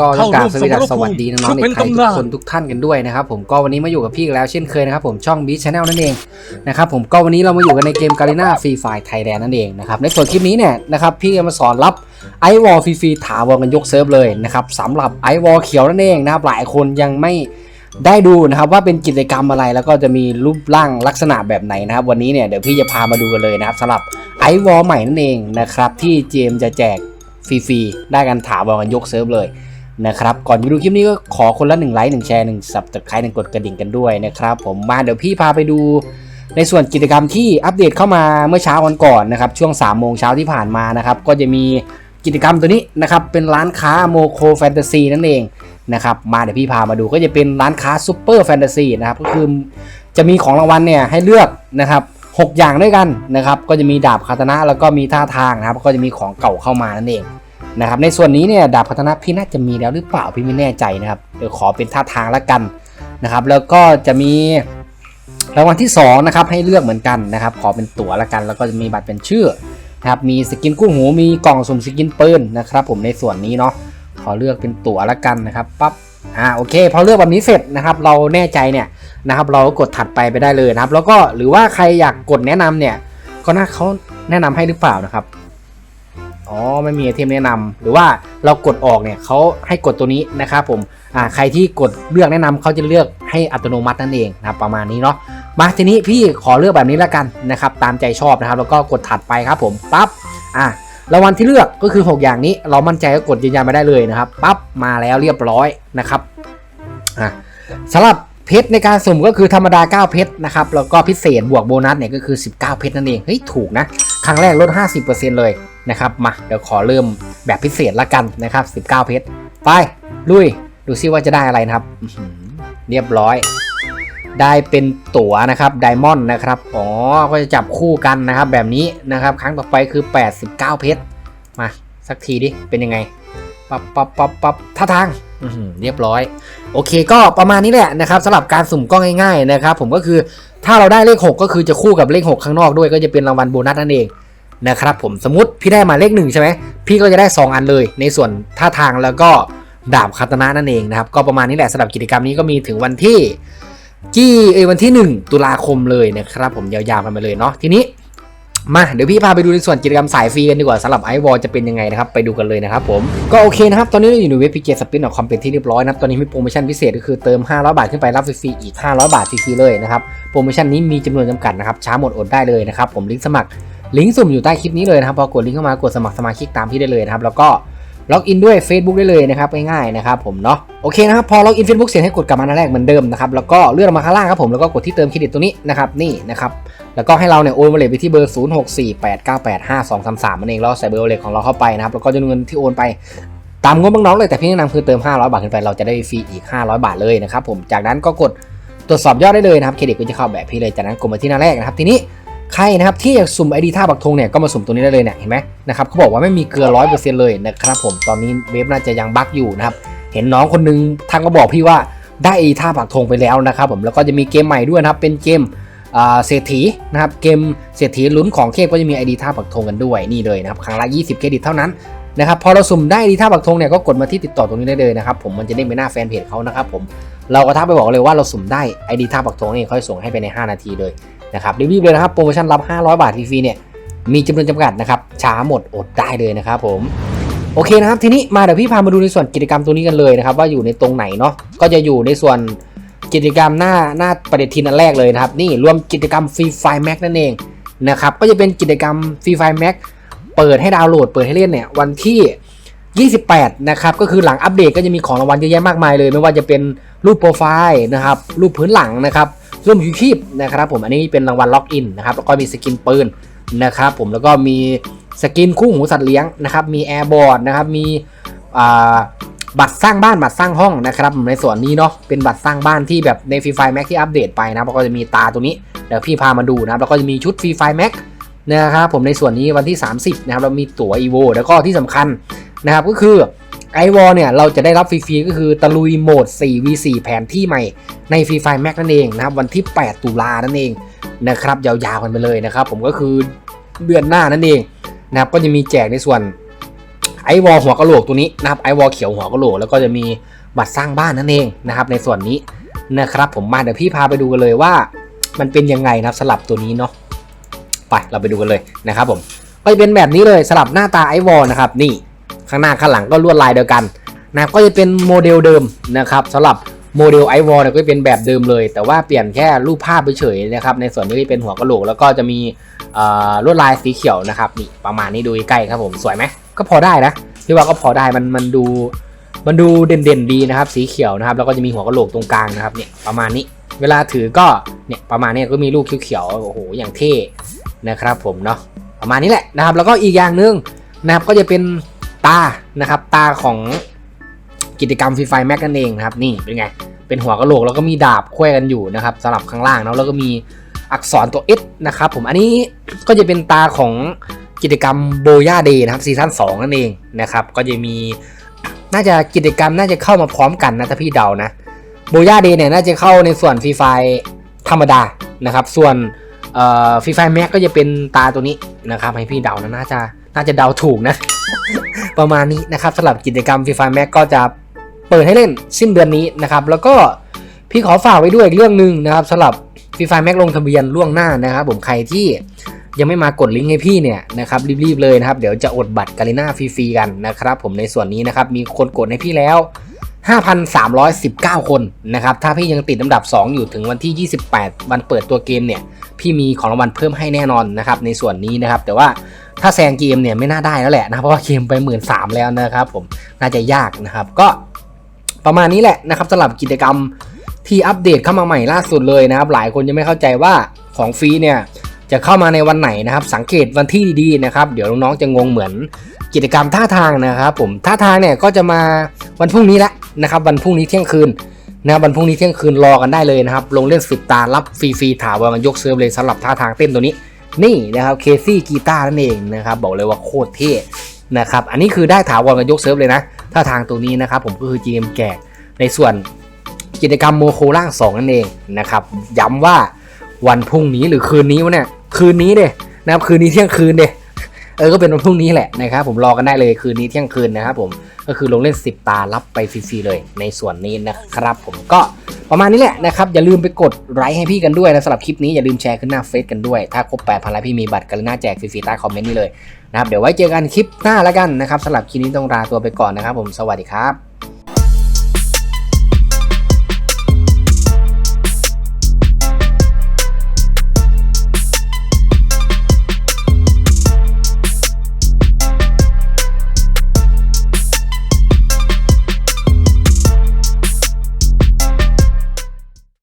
ก็ต้องกราบสวัสดีเข้าร่วมสวัสดีน้องๆเป็เด็นกไทยตำทุนากนคนทุกท่านกันด้วยนะครับผมก็วันนี้มาอยู่กับพี่อีกแล้วเช่นเคยนะครับผมช่องบีชแนลนั่นเองนะครับผมก็วันนี้เรามาอยู่กันในเกมการีนาฟรีไฟไทยแลนด์นั่นเองนะครับในส่วนคลิปนี้เนี่ยนะครับพี่จะมาสอนรับไอวอลฟรีๆถาวรกันยกเซิร์ฟเลยนะครับสำหรับไอวอลเขียวนั่นเองนะครับหลายคนยังไม่ได้ดูนะครับว่าเป็นกิจกรรมอะไรแล้วก็จะมีรูปร่างลักษณะแบบไหนนะครับ วันนี้เนี่ยเดี๋ยวพี่จะพามาดูกันเลยนะครับสำหรับไอวอลใหม่นั่นเองนะครับที่เจมจะแจกฟรีๆได้กันถาวรกันยกเซิร์ฟเลย นะครับก่อนไปดูคลิปนี้ก็ขอคนละ1ไลค์1แชร์1สับตะไคร้หนึ่งกดกระดิ่งกันด้วยนะครับผมมาเดี๋ยวพี่พาไปดู ในส่วนกิจกรรมที่อัปเดตเข้ามาเมื่อเช้าวันก่อนนะครับช่วง3โมงเช้าที่ผ่านมานะครับก็จะมีกิจกรรมตัวนี้นะครับเป็นร้านค้าโมโคแฟนตาซีนั่นเองนะครับมาเดี๋ยวพี่พามาดูก็จะเป็นร้านค้าซูเปอร์แฟนตาซีนะครับก็คือจะมีของรางวัลเนี่ยให้เลือกนะครับหกอย่างด้วยกันนะครับก็จะมีดาบคาตนะแล้วก็มีท่าทางนะครับก็จะมีของเก่าเข้ามานั่นเอง นะครับในส่วนนี้เนี่ยดาบพัฒนะพี่น่าจะมีแล้วหรือเปล่าพี่ไม่แน่ใจนะครับเดี๋ยวขอเป็นท่าทางละกันนะครับ แล้วก็จะมีรางวัลที่2นะครับให้เลือกเหมือนกันนะครับ ขอเป็นตั๋วละกัน แล้วก็จะมีบัตรเป็นชื่อนะครับมีสกินกู้หูมีกล่องสุ่มสกินปืนนะครับ ผมในส่วนนี้เนาะขอเลือกเป็นตั๋วละกันนะครับปั๊บอ่าโอเคพอเลือกแบบนี้เสร็จนะครับเราแน่ใจเนี่ยนะครับ เราก็กดถัดไปไปได้เลยนะครับ แล้วก็หรือว่าใครอยากกดแนะนำเนี่ยก็น่าเขาแนะนำให้หรือเปล่านะครับ อ๋อไม่มีไอเทมแนะนำหรือว่าเรากดออกเนี่ยเขาให้กดตัวนี้นะครับผมอ่าใครที่กดเลือกแนะนำเขาจะเลือกให้อัตโนมัตินั่นเองนะประมาณนี้เนาะมาทีนี้พี่ขอเลือกแบบนี้แล้วกันนะครับตามใจชอบนะครับ แล้วก็กดถัดไปครับผมปั๊บอะรางวัลที่เลือกก็คือ 6 อย่างนี้ เรามั่นใจก็กดยืนยันมาได้เลยนะครับปั๊บมาแล้วเรียบร้อยนะครับอะสำหรับเพชรในการสุ่มก็คือธรรมดา 9 เพชรนะครับแล้วก็พิเศษบวกโบนัสเนี่ยก็คือ 19 เพชรนั่นเองเฮ้ยถูกนะครั้งแรกลด 50%เลย นะครับมาเดี๋ยวขอเริ่มแบบพิเศษละกันนะครับ 19 เพชรไปลุยดูซิว่าจะได้อะไรนะครับเรียบร้อย ได้เป็นตั๋วนะครับไดมอนด์นะครับอ๋อก็จะจับคู่กันนะครับ แบบนี้นะครับ ครั้งต่อไปคือ 89 เพชรมาสักทีดิเป็นยังไงปับปับปับปับท่าทางเรียบร้อย โอเคก็ประมาณนี้แหละนะครับสำหรับการสุ่มก็ง่ายๆนะครับ ผมก็คือถ้าเราได้เลข 6 ก็คือจะคู่กับเลข 6 ข้างนอกด้วยก็จะเป็นรางวัลโบนัสนั่นเอง นะครับผมสมมติพี่ได้มาเลขหนึ่งใช่ไหมพี่ก็จะได้ 2 อันเลย ในส่วนท่าทางแล้วก็ดาบคาตนะนั่นเองนะครับ ก็ประมาณนี้แหละสำหรับกิจกรรมนี้ก็มีถึงวันที่ที่เอวันที่ 1 ตุลาคมเลยนะครับ ผมยาวๆกันไปเลยเนาะทีนี้มาเดี๋ยวพี่พาไปดูในส่วนกิจกรรมสายฟรีกันดีกว่าสำหรับไอวอลจะเป็นยังไงนะครับ ไปดูกันเลยนะครับผมก็โอเคนะครับ ตอนนี้เราอยู่ในเว็บพีเจสปินของคอมเป็นที่เรียบร้อยนะครับ ตอนนี้มีโปรโมชั่นพิเศษก็คือเติม 500 บาทขึ้นไปรับฟรีอีก 500 บาทฟรีเลยนะครับ โปรโมชั่นนี้มีจำนวนจำกัดนะครับช้าหมดอดได้เลยนะครับผมลิงก์สมัคร ลิงก์สุ่มอยู่ใต้คลิปนี้เลยนะครับพอกดลิงก์เข้ามากดสมัครสมาชิกตามพี่ได้เลยนะครับแล้วก็ล็อกอินด้วย Facebook ได้เลยนะครับง่ายๆนะครับผมเนาะโอเคนะครับพอล็อกอิน Facebook เสร็จให้กดกลับมาหน้าแรกเหมือนเดิมนะครับแล้วก็เลื่อนลงมาข้างล่างครับผมแล้วก็กดที่เติมเครดิตตัวนี้นะครับนี่นะครับแล้วก็ให้เราเนี่ยโอนมาเลยไปที่เบอร์ 0 6 4 8 9 8 5 2 3 3นั่นเองแล้วใส่เบอร์เลขของเราเข้าไปนะครับแล้วก็จำนวนเงินที่โอนไปตามงบน้องๆเลยแต่พี่แนะนำคือเติม 500 บาทขึ้นไปเราจะได้ฟรีอีก 500 บาทเลยนะครับผมจากนั้นก็กดตรวจสอบยอดได้เลยนะครับเครดิตก็จะเข้าแบบพี่เลยจากนั้นกดมาที่หน้าแรกนะครับทีนี้ ใครนะครับที่อยากสุ่มไอดีท่าบักธงเนี่ยก็มาสุ่มตัวนี้ได้เลยเนี่ยเห็นไหมนะครับเขาบอกว่าไม่มีเกลือร้อยเปอร์เซ็นต์เลยนะครับผมตอนนี้เว็บน่าจะยังบั๊กอยู่นะครับเห็นน้องคนนึงทักมาบอกพี่ว่าได้ไอดีท่าบักธงไปแล้วนะครับผมแล้วก็จะมีเกมใหม่ด้วยนะครับเป็นเกมอ่าเศรษฐีนะครับเกมเศรษฐีลุ้นของเทพก็จะมี ID ท่าปักธงกันด้วยนี่เลยนะครับครั้งละ 20 เครดิตเท่านั้นนะครับพอเราสุ่มได้ ID ท่าปักธงเนี่ยก็กดมาที่ติดต่อตรงนี้ได้เลยนะครับผมมันจะเด้งไปหน้าแฟนเพจเขานะครับผมเราก็ทักไปบอกเลยว่าเราสุ่มได้ ID ท่าปักธงนี่เขาจะส่งให้ไปใน 5 นาทีเลย นะครับรีบๆเลยนะครับโปรโมชั่นรับ 500 บาทฟรีๆเนี่ยมีจำนวนจำกัดนะครับช้าหมดอดได้เลยนะครับผมโอเคนะครับทีนี้มาเดี๋ยวพี่พามาดูในส่วนกิจกรรมตัวนี้กันเลยนะครับว่าอยู่ในตรงไหนเนาะก็จะอยู่ในส่วนกิจกรรมหน้าหน้าปฏิทินอันแรกเลยนะครับนี่รวมกิจกรรมฟรีไฟแม็กนั่นเองนะครับก็จะเป็นกิจกรรมฟรีไฟแม็กเปิดให้ดาวน์โหลดเปิดให้เล่นเนี่ยวันที่ 28 นะครับก็คือหลังอัปเดตก็จะมีของรางวัลเยอะแยะมากมายเลย ไม่ว่าจะเป็นรูปโปรไฟล์นะครับรูปพื้นหลังนะครับ ร่วมชีพนะครับผมอันนี้เป็นรางวัลล็อกอินนะครับแล้วก็มีสกินปืนนะครับผมแล้วก็มีสกินคู่หูสัตว์เลี้ยงนะครับมีแอร์บอร์ดนะครับมีบัตรสร้างบ้านบัตรสร้างห้องนะครับในส่วนนี้เนาะเป็นบัตรสร้างบ้านที่แบบในฟรีไฟแม็กที่อัปเดตไปนะแล้วก็จะมีตาตัวนี้เดี๋ยวพี่พามาดูนะครับแล้วก็จะมีชุดฟรีไฟแม็กนะครับผมในส่วนนี้วันที่ 30นะครับเรามีตั๋วอีโวแล้วก็ที่สำคัญนะครับก็คือ ไอวอลเนี่ยเราจะได้รับฟรีๆก็คือตะลุยโหมด 4v4 แผนที่ใหม่ในฟรีไฟแม็กนั่นเองนะครับวันที่ 8 ตุลานั่นเองนะครับยาวๆกันไปเลยนะครับผมก็คือเดือนหน้านั่นเองนะครับก็จะมีแจกในส่วนไอวอลหัวกะโหลกตัวนี้นะครับไอวอลเขียวหัวกะโหลกแล้วก็จะมีบัตรสร้างบ้านนั่นเองนะครับในส่วนนี้นะครับผมมาเดี๋ยวพี่พาไปดูกันเลยว่า มันเป็นยังไงนะครับสลับตัวนี้เนาะไปเราไปดูกันเลยนะครับผมก็จะเป็นแบบนี้เลยสลับหน้าตาไอวอลนะครับนี่ ข้างหน้าข้างหลังก็ลวดลายเดียวกันนะก็จะเป็นโมเดลเดิมนะครับสำหรับโมเดลไอวอลก็จะเป็นแบบเดิมเลย แต่ว่าเปลี่ยนแค่รูปภาพไปเฉยนะครับในส่วนนี้เป็นหัวกระโหลกแล้วก็จะมีลวดลายสีเขียวนะครับนี่ประมาณนี้ดูใกล้ครับผมสวยไหมก็พอได้นะพี่ว่าก็พอได้มันมันดูมันดูเด่นๆดีนะครับ สีเขียวนะครับ แล้วก็จะมีหัวกระโหลกตรงกลางนะครับเนี่ยประมาณนี้เวลาถือก็เนี่ยประมาณนี้ก็มีลูกเขียวๆโอ้โหอย่างเท่นะครับผมเนาะประมาณนี้แหละนะครับ แล้วก็อีกอย่างหนึ่งนะครับก็จะเป็น ตานะครับตาของกิจกรรมฟรีไฟแม็กนั่นเองนะครับนี่เป็นไง เป็นหัวกระโหลกแล้วก็มีดาบแขว้กันอยู่นะครับสลับข้างล่างเนาะแล้วก็มีอักษรตัว S นะครับผมอันนี้ก็จะเป็นตาของกิจกรรมโบย่าเดย์นะครับซีซั่น2นั่นเองนะครับก็จะมีน่าจะกิจกรรมน่าจะเข้ามาพร้อมกันนะถ้าพี่เดานะโบย่าเดย์เนี่ยน่าจะเข้าในส่วนฟรีไฟธรรมดานะครับส่วนฟรีไฟแม็กก็จะเป็นตาตัวนี้นะครับให้พี่เดานะน่าจะน่าจะเดาถูกนะ ประมาณนี้นะครับสำหรับกิจกรรมฟรีไฟแม็กก็จะเปิดให้เล่นสิ้นเดือนนี้นะครับ แล้วก็พี่ขอฝากไว้ด้วยอีกเรื่องหนึ่งนะครับสำหรับฟรีไฟแม็กลงทะเบียนล่วงหน้านะครับผมใครที่ยังไม่มากดลิงก์ให้พี่เนี่ยนะครับรีบๆเลยนะครับ เดี๋ยวจะอดบัตรกาลิน่าฟรีๆกันนะครับผมในส่วนนี้นะครับมีคนกดให้พี่แล้ว 5,319 คนนะครับถ้าพี่ยังติดอันดับ 2 อยู่ถึงวันที่ 28 วันเปิดตัวเกมเนี่ยพี่มีของรางวัลเพิ่มให้แน่นอนนะครับในส่วนนี้นะครับแต่ว่า ถ้าแซงเกมเนี่ยไม่น่าได้แล้วแหละนะเพราะว่าเกมไป1 3ื่นสามแล้วนะครับผมน่าจะยากนะครับก็ประมาณนี้แหละนะครับสำหรับกิจกรรมที่อัปเดตเข้ามาใหม่ล่าสุดเลยนะครับ หลายคนยังไม่เข้าใจว่าของฟรีเนี่ยจะเข้ามาในวันไหนนะครับ สังเกตวันที่ดีๆนะครับ เดี๋ยวน้องๆจะงงเหมือนกิจกรรมท่าทางนะครับ ผมท่าทางเนี่ยก็จะมาวันพรุ่งนี้และนะครับ วันพรุ่งนี้เที่ยงคืนนะวันพรุ่งนี้เที่ยงคืนรอกันได้เลยนะครับ ลงเล่นสิบตารับฟรีๆถาวรกันยกเซิร์ฟเลยสำหรับท่าทางเต้นตัวนี้ นี่นะครับเคซี่กีตาร์นั่นเองนะครับบอกเลยว่าโคตรเท่นะครับอันนี้คือได้ถาวรกันยกเซิร์ฟเลยนะท่าทางตัวนี้นะครับผมก็คือ GM แกกในส่วนกิจกรรมโมโคล่าง 2 นั่นเองนะครับย้ำว่าวันพรุ่งนี้หรือคืนนี้วะเนี่ยคืนนี้เด้นะครับคืนนี้เที่ยงคืนเด้เออก็เป็นวันพรุ่งนี้แหละนะครับผมรอกันได้เลยคืนนี้เที่ยงคืนนะครับผมก็คือลงเล่น 10 ตารับไปฟรีๆเลยในส่วนนี้นะครับผมก็ ประมาณนี้แหละนะครับ อย่าลืมไปกดไลค์ให้พี่กันด้วยนะสำหรับคลิปนี้อย่าลืมแชร์ขึ้นหน้าเฟซกันด้วย ถ้าครบ8,000ไลค์พี่มีบัตรกันหน้าแจกฟรีๆใต้คอมเมนต์นี้เลยนะครับเดี๋ยวไว้เจอกันคลิปหน้าแล้วกันนะครับสำหรับคลิปนี้ต้องลาตัวไปก่อนนะครับผมสวัสดีครับ